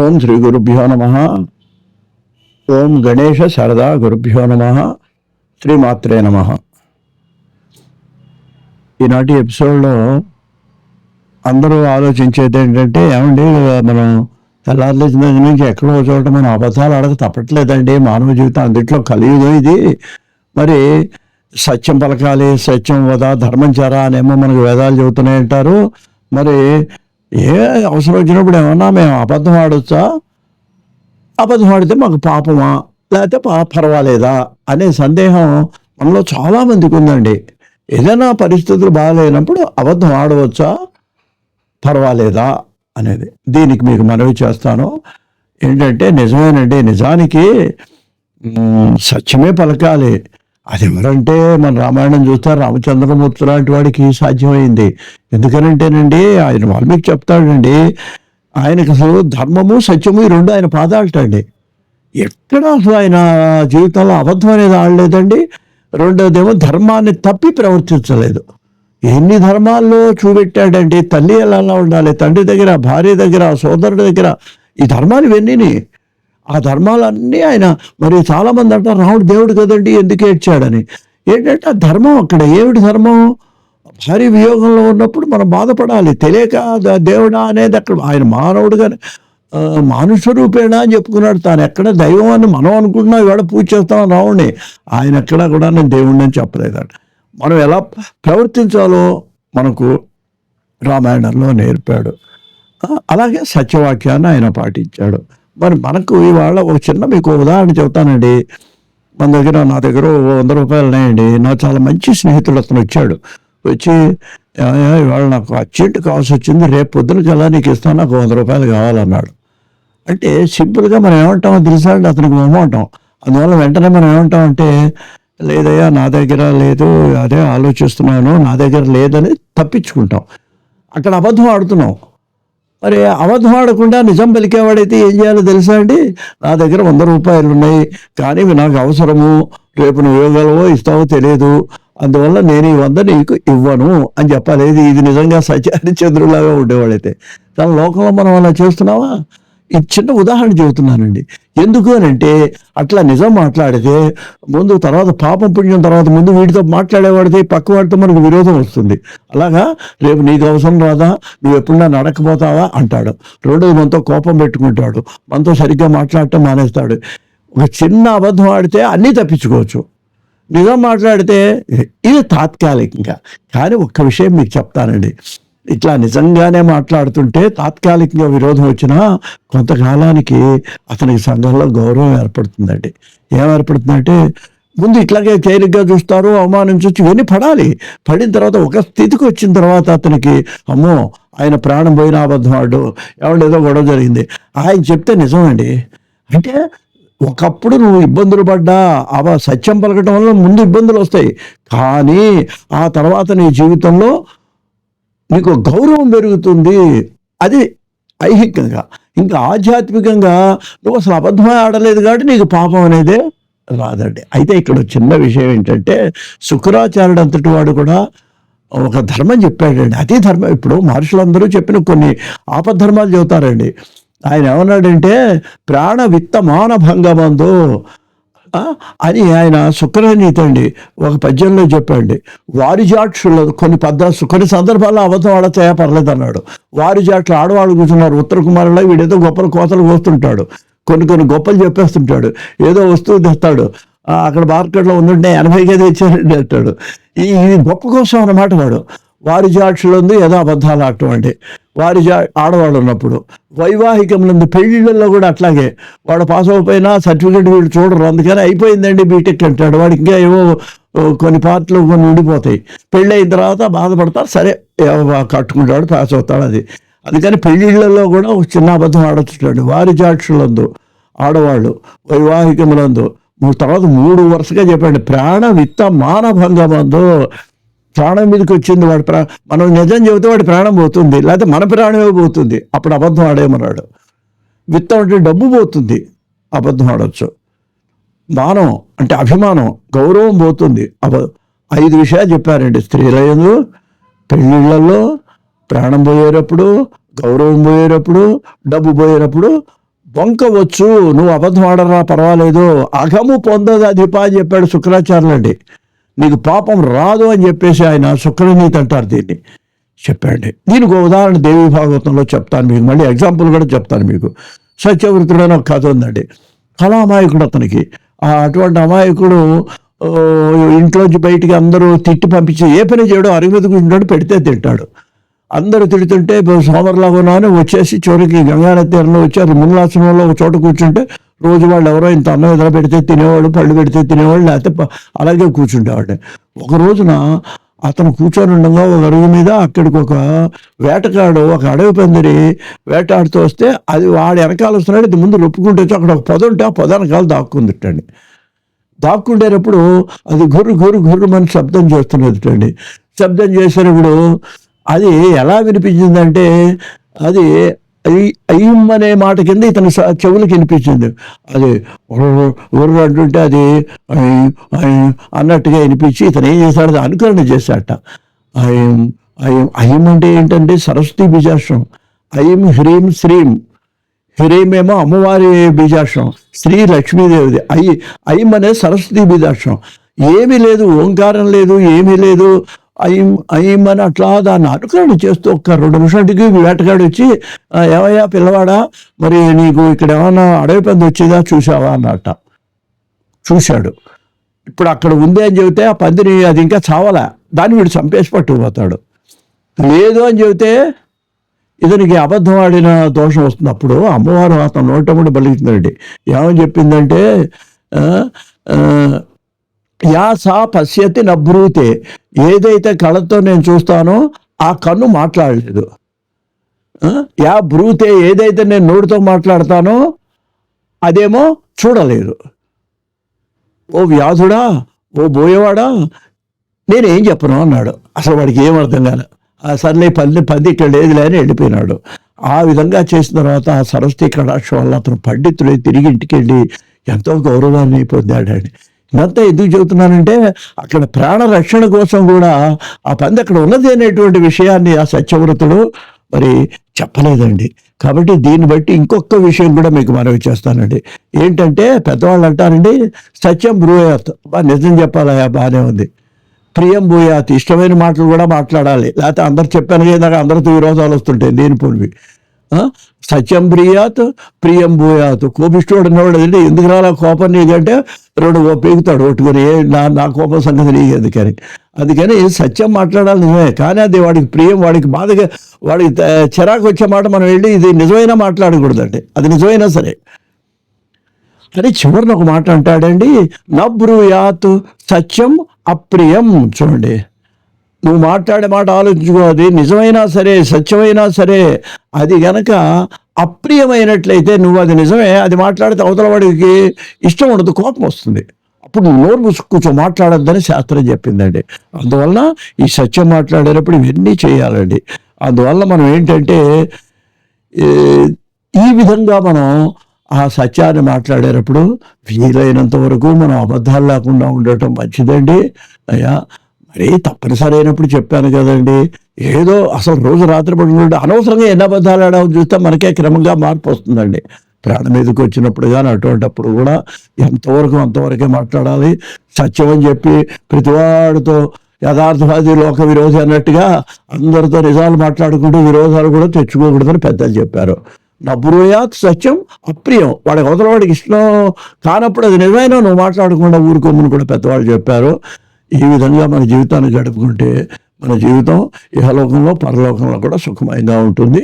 ఓం శ్రీ గురుభ్యో నమ. ఓం గణేశ శారదా గురుభ్యో నమ. శ్రీమాత్రే నమ. ఈనాటి ఎపిసోడ్లో అందరూ ఆలోచించేది ఏంటంటే ఏమండి మనం తెల్లారి దగ్గర నుంచి ఎక్కడో చోట మనం అబద్ధాలు అడగ తప్పట్లేదండి. మానవ జీవితం అందుట్లో కలియుగం ఇది. మరి సత్యం పలకాలి సత్యం వద ధర్మం చరా అనేమో మనకు వేదాలు చెబుతున్నాయి అంటారు మరి ఏ అవసరం వచ్చినప్పుడు ఏమన్నా మేము అబద్ధం ఆడొచ్చా? అబద్ధం ఆడితే మాకు పాపమా? లేకపోతే పా పర్వాలేదా? అనే సందేహం మనలో చాలా మందికి ఉందండి. ఏదైనా పరిస్థితులు బాగాలేనప్పుడు అబద్ధం ఆడవచ్చా? పర్వాలేదా? అనేది దీనికి మీకు మనవి చేస్తాను. ఏంటంటే నిజమేనండి నిజానికి సత్యమే పలకాలి. అది ఎవరంటే మన రామాయణం చూస్తే రామచంద్రమూర్తి లాంటి వాడికి సాధ్యమైంది. ఎందుకనంటేనండి ఆయన వాల్మీకి చెప్తాడండి ఆయనకు అసలు ధర్మము సత్యము ఈ రెండు ఆయన పాదాలటండి. ఎక్కడ అసలు ఆయన జీవితంలో అబద్ధం అనేది ఆడలేదండి. రెండోదేమో ధర్మాన్ని తప్పి ప్రవర్తించలేదు. ఎన్ని ధర్మాల్లో చూపెట్టాడండి తల్లి ఎలా ఉండాలి తండ్రి దగ్గర భార్య దగ్గర సోదరుడి దగ్గర ఈ ధర్మాలు ఇవన్నీ ఆ ధర్మాలన్నీ ఆయన మరి చాలామంది అంటారు రాముడు దేవుడు కదండి ఎందుకు ఏడ్చాడని? ఏంటంటే ఆ ధర్మం అక్కడ ఏమిటి ధర్మం? భారీ వియోగంలో ఉన్నప్పుడు మనం బాధపడాలి. తెలియక దేవుడా అనేది అక్కడ ఆయన మానవుడుగా మానుష రూపేణా అని చెప్పుకున్నాడు. తాను ఎక్కడ దైవం అని మనం అనుకుంటున్నాం ఇవాడ పూజ చేస్తాం రావుణ్ణి ఆయన ఎక్కడా కూడా నేను దేవుణ్ణి అని చెప్పలేదు మనం ఎలా ప్రవర్తించాలో మనకు రామాయణంలో నేర్పాడు. అలాగే సత్యవాక్యాన్ని ఆయన పాటించాడు. మరి మనకు ఇవాళ ఒక చిన్న మీకు ఉదాహరణ చెబుతానండి. మన దగ్గర నా దగ్గర ఓ వంద రూపాయలు ఉన్నాయండి. నా చాలా మంచి స్నేహితుడు అతను వచ్చాడు. వచ్చి ఇవాళ నాకు అర్జెంట్ కావాల్సి వచ్చింది. రేపు పొద్దున కల్లా నీకు ఇస్తాను. నాకు వంద రూపాయలు కావాలన్నాడు. అంటే సింపుల్గా మనం ఏమంటామో తెలుసా అండి? అతనికి మొహమాటం అందువల్ల వెంటనే మనం ఏమంటామంటే లేదయ్యా నా దగ్గర లేదు. అదే ఆలోచిస్తున్నాను. నా దగ్గర లేదని తప్పించుకుంటాం. అక్కడ అబద్ధం ఆడుతున్నాం. మరి అబద్ధం ఆడకుండా నిజం పలికేవాడైతే ఏం చేయాలో తెలుసా అండి? నా దగ్గర వంద రూపాయలు ఉన్నాయి కానీ నాకు అవసరము. రేపు నువ్వు ఇవ్వగలవో ఇస్తావో తెలియదు. అందువల్ల నేను ఈ వంద నీకు ఇవ్వను అని చెప్పాలి ఇది నిజంగా సత్యాన్ని చంద్రులాగా ఉండేవాడైతే. కానీ లోకంలో మనం అలా చేస్తున్నావా? ఈ చిన్న ఉదాహరణ చెబుతున్నానండి. ఎందుకు అని అంటే అట్లా నిజం మాట్లాడితే ముందు తర్వాత పాపం పుణ్యం తర్వాత ముందు వీటితో మాట్లాడేవాడితే పక్క వాడితో మనకు విరోధం వస్తుంది. అలాగా? రేపు నీకు అవసరం రాదా? నువ్వు ఎప్పుడన్నా నడకపోతావా? అంటాడు. రెండోది మనతో కోపం పెట్టుకుంటాడు. మనతో సరిగ్గా మాట్లాడటం మానేస్తాడు. ఒక చిన్న అబద్ధం ఆడితే అన్నీ తప్పించుకోవచ్చు. నిజం మాట్లాడితే ఇది తాత్కాలికంగా. కానీ ఒక్క విషయం మీకు చెప్తానండి. ఇట్లా నిజంగానే మాట్లాడుతుంటే తాత్కాలికంగా విరోధం వచ్చినా కొంతకాలానికి అతనికి సంఘంలో గౌరవం ఏర్పడుతుందండి. ఏం ఏర్పడుతుందంటే ముందు ఇట్లాగే తేలిగ్గా చూస్తారు అవమానించవచ్చు ఇవన్నీ పడాలి. పడిన తర్వాత ఒక స్థితికి వచ్చిన తర్వాత అతనికి అమ్మో ఆయన ప్రాణం పోయిన అబద్ధం ఆడు ఏదో గొడవ జరిగింది. ఆయన చెప్తే నిజమండి. అంటే ఒకప్పుడు నువ్వు ఇబ్బందులు పడ్డా అవ సత్యం పలకటం వల్ల ముందు ఇబ్బందులు వస్తాయి. కానీ ఆ తర్వాత నీ జీవితంలో నీకు గౌరవం పెరుగుతుంది. అది ఐహికంగా. ఇంకా ఆధ్యాత్మికంగా నువ్వు అసలు అబద్ధమే ఆడలేదు కాబట్టి నీకు పాపం అనేదే రాదండి. అయితే ఇక్కడ చిన్న విషయం ఏంటంటే శుక్రాచార్యుడు అంతటి వాడు కూడా ఒక ధర్మం చెప్పాడండి. అదే ధర్మం. ఇప్పుడు మహర్షులందరూ చెప్పిన కొన్ని ఆపద్ధర్మాలు చెబుతారండి. ఆయన ఏమన్నాడంటే ప్రాణ విత్త మాన భంగమందు అని ఆయన శుక్రనీతి అండి ఒక పద్యంలో చెప్పండి. వారి జాక్షులు కొన్ని పద్ధతి కొన్ని సందర్భాల్లో అబద్ధం ఆడతాయా పర్లేదు అన్నాడు వారి జాట్లు ఆడవాళ్ళు కూర్చున్నారు. ఉత్తర కుమారులో వీడేదో గొప్పలు కోతలు కోస్తుంటాడు. కొన్ని కొన్ని గొప్పలు చెప్పేస్తుంటాడు. ఏదో వస్తువు తెస్తాడు. అక్కడ మార్కెట్లో ఉందంటే ఎనభైకే ఇచ్చారండి అంటాడు. ఈ గొప్ప కోసం అన్నమాట వాడు. వారి జాక్షులందు ఏదో అబద్ధాలు ఆడటం అండి. వారి జా ఆడవాళ్ళు ఉన్నప్పుడు వైవాహికములందు పెళ్ళిళ్ళల్లో కూడా అట్లాగే వాడు పాస్ అవ్వకపోయినా సర్టిఫికేట్ వీళ్ళు చూడరు. అందుకని అయిపోయిందండి బీటెక్ అంటాడు. వాడికి ఇంకా ఏవో కొన్ని పార్ట్లు కొన్ని ఉండిపోతాయి. పెళ్ళి అయిన తర్వాత బాధపడతారు. సరే కట్టుకుంటాడు పాస్ అవుతాడు అది. అందుకని పెళ్ళిళ్ళల్లో కూడా ఒక చిన్న అబద్ధం ఆడొచ్చుటాడు. వారి జాక్షులందు ఆడవాళ్ళు వైవాహికములందు తర్వాత మూడు వరుసగా చెప్పండి. ప్రాణ విత్త మానభంగమందు ప్రాణం మీదకి వచ్చింది వాడి ప్రా మనం నిజం చెబితే వాడి ప్రాణం పోతుంది లేకపోతే మన ప్రాణమే పోతుంది. అప్పుడు అబద్ధం ఆడేమన్నాడు? విత్తం అంటే డబ్బు పోతుంది అబద్ధం ఆడవచ్చు మానం అంటే అభిమానం గౌరవం పోతుంది. అబ ఐదు విషయాలు చెప్పారండి స్త్రీలయందు పెళ్ళిళ్ళల్లో ప్రాణం పోయేటప్పుడు గౌరవం పోయేటప్పుడు డబ్బు పోయేటప్పుడు బొంకవచ్చు నువ్వు అబద్ధం ఆడరా పర్వాలేదు అఘము పొందదు అధిప అని చెప్పాడు శుక్రాచార్యులు మీకు పాపం రాదు అని చెప్పేసి ఆయన శుక్రనీతి అంటారు దీన్ని. చెప్పండి. దీనికి ఒక ఉదాహరణ దేవి భాగవతంలో చెప్తాను మీకు. మళ్ళీ ఎగ్జాంపుల్ కూడా చెప్తాను మీకు. సత్యవృతుడు అని ఒక కథ ఉందండి. కళా అమాయకుడు అతనికి అటువంటి అమాయకుడు ఇంట్లోంచి బయటికి అందరూ తిట్టి పంపించి ఏ పని చేయడం అరుగు మీద కూర్చుంటాడు పెడితే తింటాడు. అందరూ తిడుతుంటే సోమరులాగా ఉన్నాను వచ్చేసి చివరికి గంగానది తీరంలో వచ్చి అది మున్లాసనంలో ఒక చోట కూర్చుంటే రోజు వాళ్ళు ఎవరో ఇంత అన్నం ఎదుర పెడితే తినేవాళ్ళు పళ్ళు పెడితే తినేవాళ్ళు లేకపోతే అలాగే కూర్చుండేవాడు ఒక రోజున అతను కూర్చొని ఉండగా ఒక అరుగు మీద అక్కడికి ఒక వేటగాడు ఒక అడవి పందిరి వేటాడుతూ వస్తే అది వాడు వెనకాల వస్తున్నాడు ఇది ముందు రొప్పుకుంటే అక్కడ ఒక పొద ఉంటే ఆ పొద వెనకాల దాక్కుందిటండి దాక్కుండేటప్పుడు అది గుర్రు గుర్రు గుర్రు మనం శబ్దం చేస్తున్నది శబ్దం చేసినప్పుడు అది ఎలా వినిపించిందంటే అది ఐ- ఐం అనే మాట కింద ఇతని స- చెవులకు వినిపించింది. అది ఉర్రు అంటుంటే అది అన్నట్టుగా వినిపించి ఇతను ఏం చేశాడు? అనుకరణ చేశాట అయం అయం అయం అంటే ఏంటంటే సరస్వతి బీజాక్షం అయం హ్రీం శ్రీం. హిరేమేమో అమ్మవారి బీజాక్షం శ్రీ లక్ష్మీదేవిది. అయి అయం అనేది సరస్వతి బీజాక్షం ఏమీ లేదు ఓంకారం లేదు ఏమీ లేదు. అయ్యం అయ్యం అని అట్లా దాన్ని అనుకరణ చేస్తూ ఒక్క రెండు నిమిషాలకి వేటగాడు వచ్చి ఏమయ్యా పిల్లవాడా? మరి నీకు ఇక్కడ ఏమైనా అడవి పంది వచ్చేదా? చూసావా అన్నట్ట. చూశాడు. ఇప్పుడు అక్కడ ఉంది అని చెబితే ఆ పందిని అది ఇంకా చావలా. దాన్ని వీడు చంపేసి పట్టుకుపోతాడు. లేదు అని చెబితే ఇతనికి అబద్ధం ఆడిన దోషం వస్తుంది. అప్పుడు అమ్మవారు అతను నోటముడి బలిగుతుందండి ఏమని చెప్పిందంటే యా సా పశ్యతి నభ్రూతే ఏదైతే కళ్ళతో నేను చూస్తానో ఆ కన్ను మాట్లాడలేదు. యా బ్రూతే ఏదైతే నేను నోటితో మాట్లాడతానో అదేమో చూడలేదు. ఓ వ్యాధుడా? ఓ బోయేవాడా? నేనేం చెప్పను అన్నాడు. అసలు వాడికి ఏం అర్థం కాలే. ఆ సర్లే పంది పంది ఇక్కడ లేదులే అని వెళ్ళిపోయినాడు. ఆ విధంగా చేసిన తర్వాత ఆ సరస్వతి కటాక్షం వల్ల అతను పండితుడై తిరిగి ఇంటికి వెళ్ళి ఎంతో గౌరవాన్ని పొందాడండి ఇదంతా ఎందుకు చెబుతున్నానంటే అక్కడ ప్రాణ రక్షణ కోసం కూడా ఆ పంది అక్కడ ఉన్నది అనేటువంటి విషయాన్ని ఆ సత్యవ్రతుడు మరి చెప్పలేదండి. కాబట్టి దీన్ని బట్టి ఇంకొక విషయం కూడా మీకు మనవి చేస్తానండి. ఏంటంటే పెద్దవాళ్ళు అంటారండి సత్యం బ్రూయాత్. బా నిజం చెప్పాలా? బాగానే ఉంది. ప్రియం భూయాత్ ఇష్టమైన మాటలు కూడా మాట్లాడాలి. లేకపోతే అందరు చెప్పాను కదా అందరితో విరోధాలు వస్తుంటాయి లేనిపోనివి. ఆ? సత్యం ప్రియాత్ ప్రియం భూయాత్ కోపిస్తోడు అన్నవాడు అంటే ఎందుకు రాలా కోపం నీకంటే? రెండు ఓ పీకుతాడు ఒట్టుకొని. ఏ నా నా కోపం సంగతి నీకు ఎందుకని అందుకని సత్యం మాట్లాడాలి నిజమే. కానీ అది వాడికి ప్రియం వాడికి బాధగా వాడికి చిరాకు వచ్చే మాట మనం వెళ్ళి ఇది నిజమైన మాట్లాడకూడదండి. అది నిజమైనా సరే. అని చివరిన ఒక మాట అంటాడండి నబ్రూయాత్ సత్యం అప్రియం. చూడండి. నువ్వు మాట్లాడే మాట ఆలోచించుకో. అది నిజమైనా సరే సత్యమైనా సరే అది గనక అప్రియమైనట్లయితే నువ్వు అది నిజమే. అది మాట్లాడితే అవతల వాడికి ఇష్టం ఉండదు కోపం వస్తుంది. అప్పుడు నువ్వు నోరు మూసుకు కూర్చో మాట్లాడొద్దని శాస్త్రం చెప్పిందండి. అందువలన ఈ సత్యం మాట్లాడేటప్పుడు ఇవన్నీ చేయాలండి. అందువల్ల మనం ఏంటంటే ఈ విధంగా మనం ఆ సత్యాన్ని మాట్లాడేటప్పుడు వీలైనంత వరకు మనం అబద్ధాలు లేకుండా ఉండటం మంచిదండి. అయ్యా మరి తప్పనిసరి అయినప్పుడు చెప్పాను కదండి. ఏదో అసలు రోజు రాత్రి పడుకుంటే అనవసరంగా ఎన్ని అబద్ధాలు ఆడామో చూస్తే మనకే క్రమంగా మార్పు వస్తుందండి. ప్రాణం మీదకి వచ్చినప్పుడు కానీ అటువంటిప్పుడు కూడా ఎంతవరకు అంతవరకే మాట్లాడాలి. సత్యం అని చెప్పి ప్రతివాడితో యథార్థవాది లోక విరోధి అన్నట్టుగా అందరితో నిజాలు మాట్లాడుకుంటూ విరోధాలు కూడా తెచ్చుకోకూడదని పెద్దలు చెప్పారు. నబ్రూయాత్ సత్యం అప్రియం. వాడికి అవతల వాడికి ఇష్టం కానప్పుడు అది నిజమైన నువ్వు మాట్లాడకుండా ఊరుకోమని కూడా పెద్దవాళ్ళు చెప్పారు. ఈ విధంగా మన జీవితాన్ని గడుపుకుంటే మన జీవితం ఇహలోకంలో పరలోకంలో కూడా సుఖమైంగా ఉంటుంది.